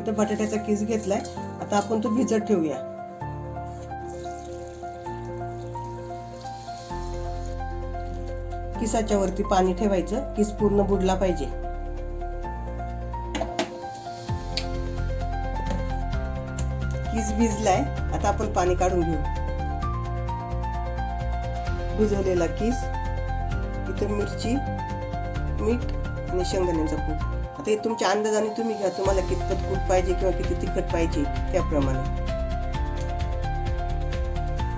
इथं बटाट्याचा किस घेतलाय. आता आपण तो भिजत ठेवूया. किसाच्या वरती पाणी ठेवायचं. किस पूर्ण बुडला पाहिजे. किस भिजलाय. आता आपण पाणी काढून घेऊ. भिजवलेला किस. इथं मिरची मीठ आणि शेंगदाण्याचा पूड. आता हे तुमच्या अंदाजाने तुम्ही घ्या तुम्हाला कितपत कूट पाहिजे किंवा किती तिखट पाहिजे त्याप्रमाणे.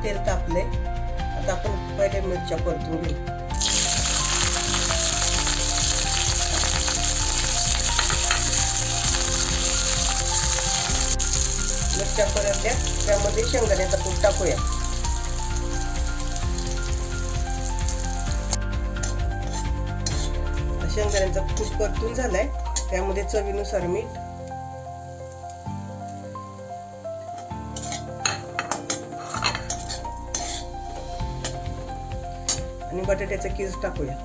तेल तापले आता आपण पहिले मिरच्या परतून घेऊ. मिरच्या परतल्या त्यामध्ये शेंगदाण्याचा कूट टाकूया. शेंगदाण्याचा खूप परतून झालाय. त्यामध्ये चवीनुसार मीठ. आणि बटाट्याचा कीज टाकूया.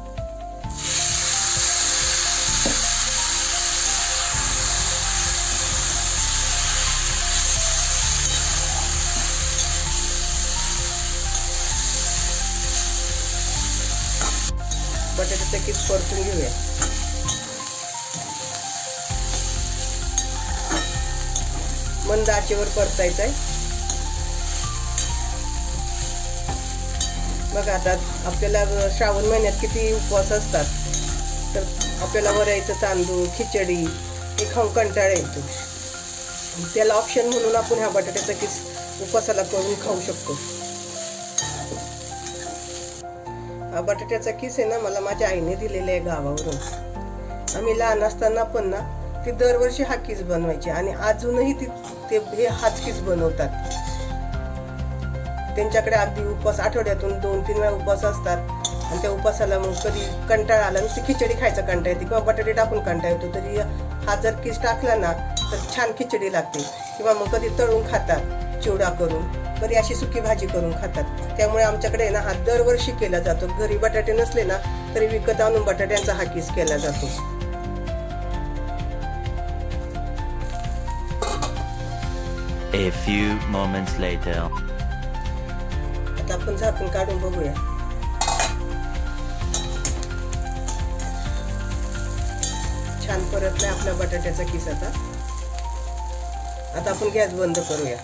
बटाट्याचा कीज परतून घेऊया. मंद आचेवर परतायचं आहे बघा आता आपल्याला श्रावण महिन्यात किती उपवास असतात. तर आपल्याला वरायचं तांदूळ खिचडी हे खाऊन कंटाळा येतो. त्याला ऑप्शन म्हणून आपण ह्या बटाट्याचा किस उपवासाला करून खाऊ शकतो. हा बटाट्याचा किस आहे ना मला माझ्या आईने दिलेला आहे गावावरून. आम्ही लहान असताना पण ना ती दरवर्षी हा किस बनवायची आणि अजूनही ती ते हे हाच किस बनवतात. त्यांच्याकडे अगदी उपवास आठवड्यातून दोन तीन वेळा उपवास असतात. आणि त्या उपवासाला मग कधी कंटाळा आला नुसती खिचडी खायचा कंटाळा येते किंवा बटाटे टाकून कंटाळा येतो. तरी हा जर किस टाकला ना तर छान खिचडी लागते. किंवा मग कधी तळून खातात चिवडा करून. कधी अशी सुकी भाजी करून खातात. त्यामुळे आमच्याकडे ना हा दरवर्षी केला जातो. घरी बटाटे नसले ना तरी विकत आणून बटाट्यांचा हा किस केला जातो. A few moments later. आता आपण झाकून काढून बघूया. छान परतलाय आपल्या बटाट्याचा किस आता. आता आपण गॅस बंद करूया.